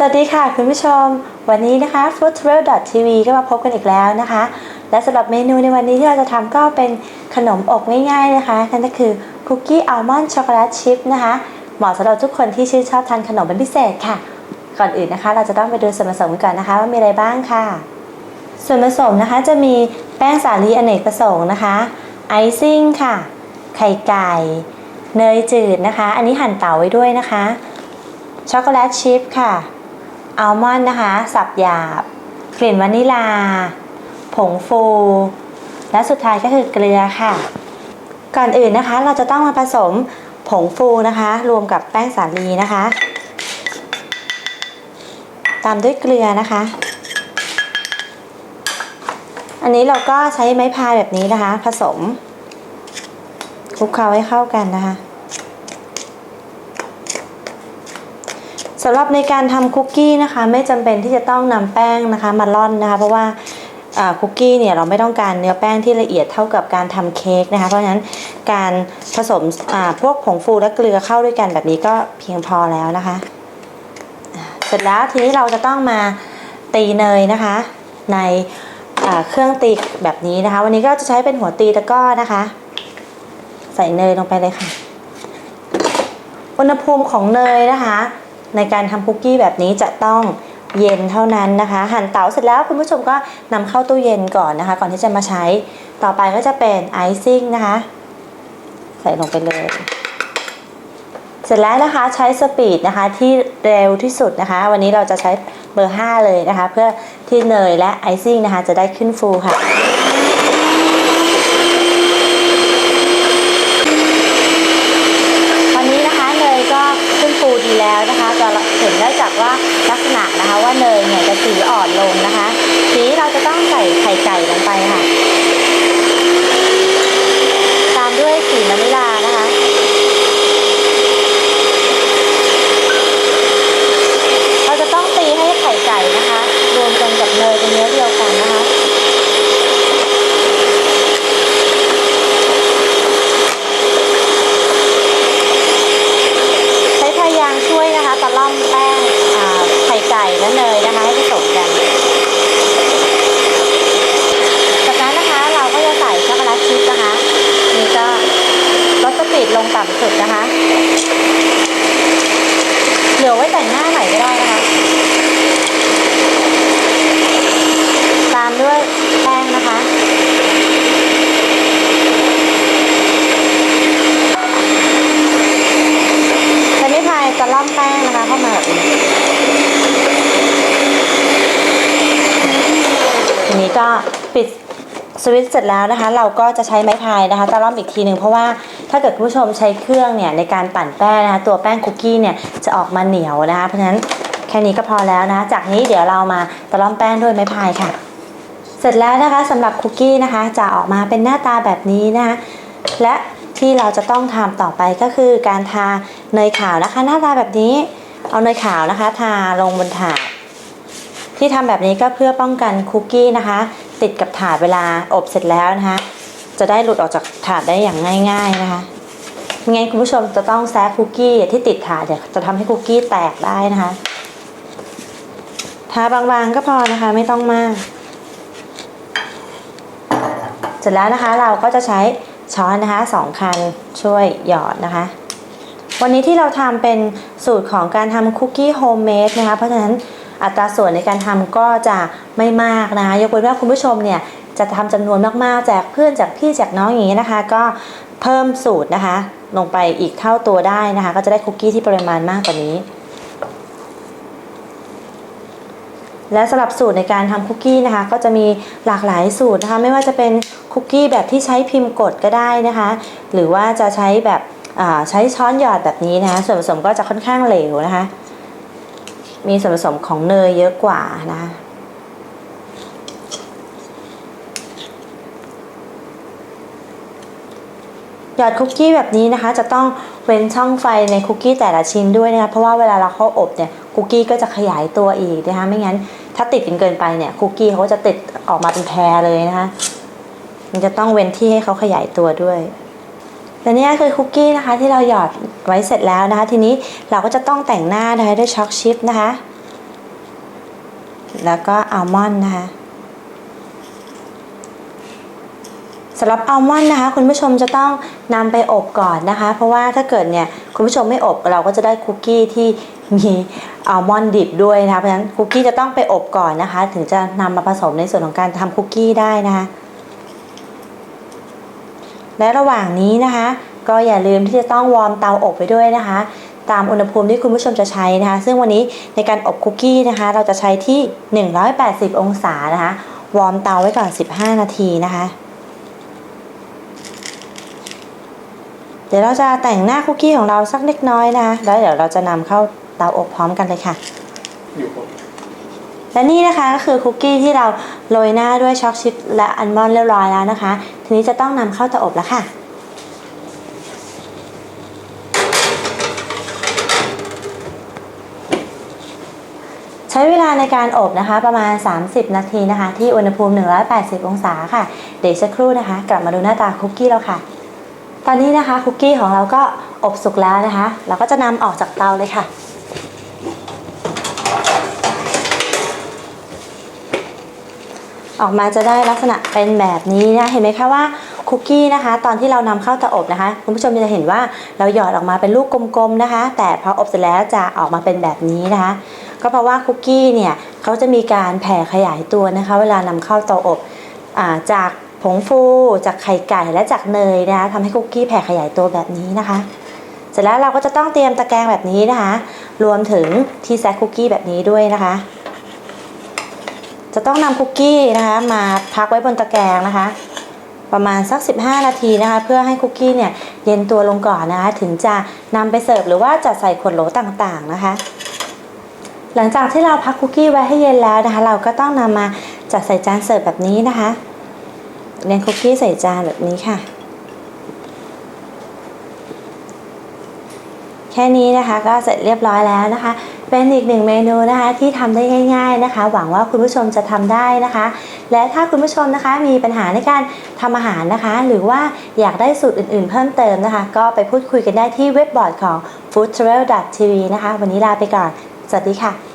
สวัสดีค่ะคุณผู้ชม วันนี้นะคะ foodtravel.tv ก็มาพบกันอีกแล้วนะคะ และสำหรับเมนูในวันนี้ที่เราจะทำก็เป็นขนมอบง่ายๆนะคะ นั่นก็คือคุกกี้อัลมอนด์ช็อกโกแลตชิพนะคะ เหมาะสำหรับทุกคนที่ชื่นชอบทานขนมเป็นพิเศษค่ะ ก่อนอื่นนะคะ เราจะต้องไปดูส่วนผสมกันก่อนนะคะ ว่ามีอะไรบ้างค่ะ ส่วนผสมนะคะจะมีแป้งสาลีอเนกประสงค์นะคะไอซิ่งค่ะ ไข่ไก่ เนยจืดนะคะ อันนี้หั่นเต๋าไว้ด้วยนะคะช็อกโกแลตชิพค่ะ อัลมอนด์นะคะ สับหยาบ กลิ่นวานิลา ผงฟู และสุดท้ายก็คือเกลือค่ะ ก่อนอื่นนะคะ เราจะต้องมาผสมผงฟูนะคะ รวมกับแป้งสาลีนะคะ ตามด้วยเกลือนะคะ อันนี้เราก็ใช้ไม้พายแบบนี้นะคะ ผสมคลุกเคล้าให้เข้ากันนะคะำหรับในการทำคุกกี้นะคะไม่จำเป็นที่จะต้องนำแป้งนะคะมาร่อนนะคะเพราะว่าคุกกี้เนี่ยเราไม่ต้องการเนื้อแป้งที่ละเอียดเท่ากับการทำเค้กนะคะเพราะฉะนั้นการผสมพวกผงฟูและเกลือเข้าด้วยกันแบบนี้ก็เพียงพอแล้วนะคะ เสร็จแล้วทีนี้เราจะต้องมาตีเนยนะคะ ในเครื่องตีแบบนี้นะคะ วันนี้ก็จะใช้เป็นหัวตีตะก้อนะคะ ใส่เนยลงไปเลยค่ะ อุณหภูมิของเนยนะคะ ในการทำคุกกี้แบบนี้จะต้องเย็นเท่านั้นนะคะ หั่นเต๋าเสร็จแล้วคุณผู้ชมก็นำเข้าตู้เย็นก่อนนะคะ ก่อนที่จะมาใช้ต่อไปก็จะเป็นไอซิ่งนะคะ ใส่ลงไปเลย เสร็จแล้วนะคะใช้สปีดนะคะที่เร็วที่สุดนะคะ วันนี้เราจะใช้เบอร์ 5 เลยนะคะ เพื่อที่เนยและไอซิ่งนะคะจะได้ขึ้นฟูค่ะ ตอนนี้นะคะเนยก็ขึ้นฟูดีแล้วนะคะจะเห็นได้จากว่าลักษณะนะคะว่าเนยเนี่ยจะสีอ่อนลงนะคะ ทีนี้เราจะต้องใส่ไข่ไก่ลงไปค่ะ ตามด้วยสีมะนิลานะคะ เราจะต้องตีให้ไข่ไก่นะคะ รวมกันกับเนยเป็นเนื้อเดียวกันนะคะ ใช้พยางค์ช่วยนะคะตะล่อมแป้งอ่าไข่ไก่และเนยนะคะให้ผสมกัน จากนั้นนะคะเราก็จะใส่ช็อกโกแลตชิพนะคะนี่ก็ลดสปีดลงต่ำสุดนะคะ เหลือไว้แต่งหน้าใหม่ก็ได้นะคะ ตามด้วยแป้งนะคะ ใช้ไม้พายจะล่อม แป้งนะคะเข้ามาแบบนี้ทีนี้ก็ปิดสวิตช์เสร็จแล้วนะคะ เราก็จะใช้ไม้พายนะคะจะล่อมอีกทีหนึ่งเพราะว่าถ้าเกิดคุณผู้ชมใช้เครื่องเนี่ยในการปั่นแป้งนะคะตัวแป้งคุกกี้เนี่ยจะออกมาเหนียวนะคะ เพราะฉะนั้นแค่นี้ก็พอแล้วนะะจากนี้เดี๋ยวเรามาตะล่อมแป้งด้วยไม้พายค่ะ เสร็จแล้วนะคะสำหรับคุกกี้นะคะ จะออกมาเป็นหน้าตาแบบนี้นะคะและที่เราจะต้องทำต่อไปก็คือการทา เนยขาวนะคะ หน้าตาแบบนี้ เอาเนยขาวนะคะ ทาลงบนถาดที่ทำแบบนี้ก็เพื่อป้องกันคุกกี้นะคะ ติดกับถาดเวลาอบเสร็จแล้วนะคะ จะได้หลุดออกจากถาดได้อย่างง่าย ๆนะคะม่งั้นคุณผู้ชมจะต้องแซะคุกกี้ที่ติดถาดเนี่ยจะทำให้คุกกี้แตกได้นะคะทาบางๆก็พอนะคะไม่ต้องมาก เสร็จแล้วนะคะเราก็จะใช้ช้อนนะคะสองคันช่วยหยอดนะคะ วันนี้ที่เราทำเป็นสูตรของการทำคุกกี้โฮมเมดนะคะ เพราะฉะนั้นอัตราส่วนในการทำก็จะไม่มากนะคะ ยกเว้นว่าคุณผู้ชมเนี่ยจะทำจำนวนมากๆแจกเพื่อนจากพี่จากน้องอย่างนี้นะคะ ก็เพิ่มสูตรนะคะ ลงไปอีกเท่าตัวได้นะคะ ก็จะได้คุกกี้ที่ปริมาณมากกว่านี้ และสำหรับสูตรในการทำคุกกี้นะคะ ก็จะมีหลากหลายสูตรนะคะ ไม่ว่าจะเป็นคุกกี้แบบที่ใช้พิมพ์กดก็ได้นะคะ หรือว่าจะใช้แบบ ใช้ช้อนหยอดแบบนี้นะคะส่วนผสมก็จะค่อนข้างเหลวนะคะ มีส่วนผสมของเนยเยอะกว่านะหยอดคุกกี้แบบนี้นะคะจะต้องเว้นช่องไฟในคุกกี้แต่ละชิ้นด้วยนะคะเพราะว่าเวลาเราเข้าอบเนี่ยคุกกี้ก็จะขยายตัวอีกนะคะไม่งั้นถ้าติดกันเกินไปเนี่ยคุกกี้เขาก็จะติดออกมาเป็นแพรเลยนะคะมันจะต้องเว้นที่ให้เขาขยายตัวด้วย และนี่คือคุกกี้นะคะที่เราหยอดไว้เสร็จแล้วนะคะ ทีนี้เราก็จะต้องแต่งหน้านะคะด้วยช็อกชิพนะคะ แล้วก็อัลมอนด์นะคะสำหรับอัลมอนด์นะคะ คุณผู้ชมจะต้องนำไปอบก่อนนะคะ เพราะว่าถ้าเกิดเนี่ยคุณผู้ชมไม่อบเราก็จะได้คุกกี้ที่มีอัลมอนด์ดิบด้วยนะคะเพราะฉะนั้นคุกกี้จะต้องไปอบก่อนนะคะ ถึงจะนำมาผสมในส่วนของการทำคุกกี้ได้นะคะ และระหว่างนี้นะคะ ก็อย่าลืมที่จะต้องวอร์มเตาอบไปด้วยนะคะ ตามอุณหภูมิที่คุณผู้ชมจะใช้นะคะ ซึ่งวันนี้ในการอบคุกกี้นะคะ เราจะใช้ที่ 180 องศานะคะ วอร์มเตาไว้ก่อน 15 นาทีนะคะ เดี๋ยวเราจะแต่งหน้าคุกกี้ของเราสักเล็กน้อยนะคะแล้วเดี๋ยวเราจะนำเข้าเตาอบพร้อมกันเลยค่ะอยู่ และนี่นะคะก็คือคุกกี้ที่เราโรยหน้าด้วยช็อกชิพและอัลมอนด์เรียบร้อยแล้วนะคะ ทีนี้จะต้องนำเข้าเตาอบแล้วค่ะใช้เวลาในการอบนะคะประมาณ 30 นาทีนะคะ ที่อุณหภูมิ 180 องศาค่ะ เดี๋ยวสักครู่นะคะ กลับมาดูหน้าตาคุกกี้แล้วค่ะ ตอนนี้นะคะคุกกี้ของเราก็อบสุกแล้วนะคะ เราก็จะนำออกจากเตาเลยค่ะ ออกมาจะได้ลักษณะเป็นแบบนี้นะเห็นไหมคะว่าคุกกี้นะคะ ตอนที่เรานำเข้าเตาอบนะคะ คุณผู้ชมจะเห็นว่าเราหยอดออกมาเป็นลูกกลมๆนะคะ แต่พออบเสร็จแล้วจะออกมาเป็นแบบนี้นะคะ ก็เพราะว่าคุกกี้เนี่ยเขาจะมีการแผ่ขยายตัวนะคะ เวลานำเข้าเตาอบอาจากผงฟูจากไข่ไก่และจากเนยนะคะทำให้คุกกี้แผ่ขยายตัวแบบนี้นะคะ เสร็จแล้วเราก็จะต้องเตรียมตะแกรงแบบนี้นะคะ รวมถึงที่แซะคุกกี้แบบนี้ด้วยนะคะ จะต้องนำคุกกี้นะคะมาพักไว้บนตะแกรงนะคะ ประมาณสัก 15 นาทีนะคะ เพื่อให้คุกกี้เนี่ยเย็นตัวลงก่อนนะคะ ถึงจะนำไปเสิร์ฟหรือว่าจัดใส่ขวดโหลต่างๆนะคะ หลังจากที่เราพักคุกกี้ไว้ให้เย็นแล้วนะคะ เราก็ต้องนำมาจัดใส่จานเสิร์ฟแบบนี้นะคะเรียงคุกกี้ใส่จานแบบนี้ค่ะ ค่นี้นะคะ ก็เสร็จเรียบร้อยแล้วนะคะ เป็นอีกหนึ่งเมนูนะคะที่ทำได้ง่าย ๆนะคะ หวังว่าคุณผู้ชมจะทำได้นะคะ และถ้าคุณผู้ชมนะคะมีปัญหาในการทำอาหารนะคะ หรือว่าอยากได้สูตรอื่นๆ เพิ่มเติมนะคะ ก็ไปพูดคุยกันได้ที่เว็บบอร์ดของ foodtravel.tv นะคะ วันนี้ลาไปก่อน สวัสดีค่ะ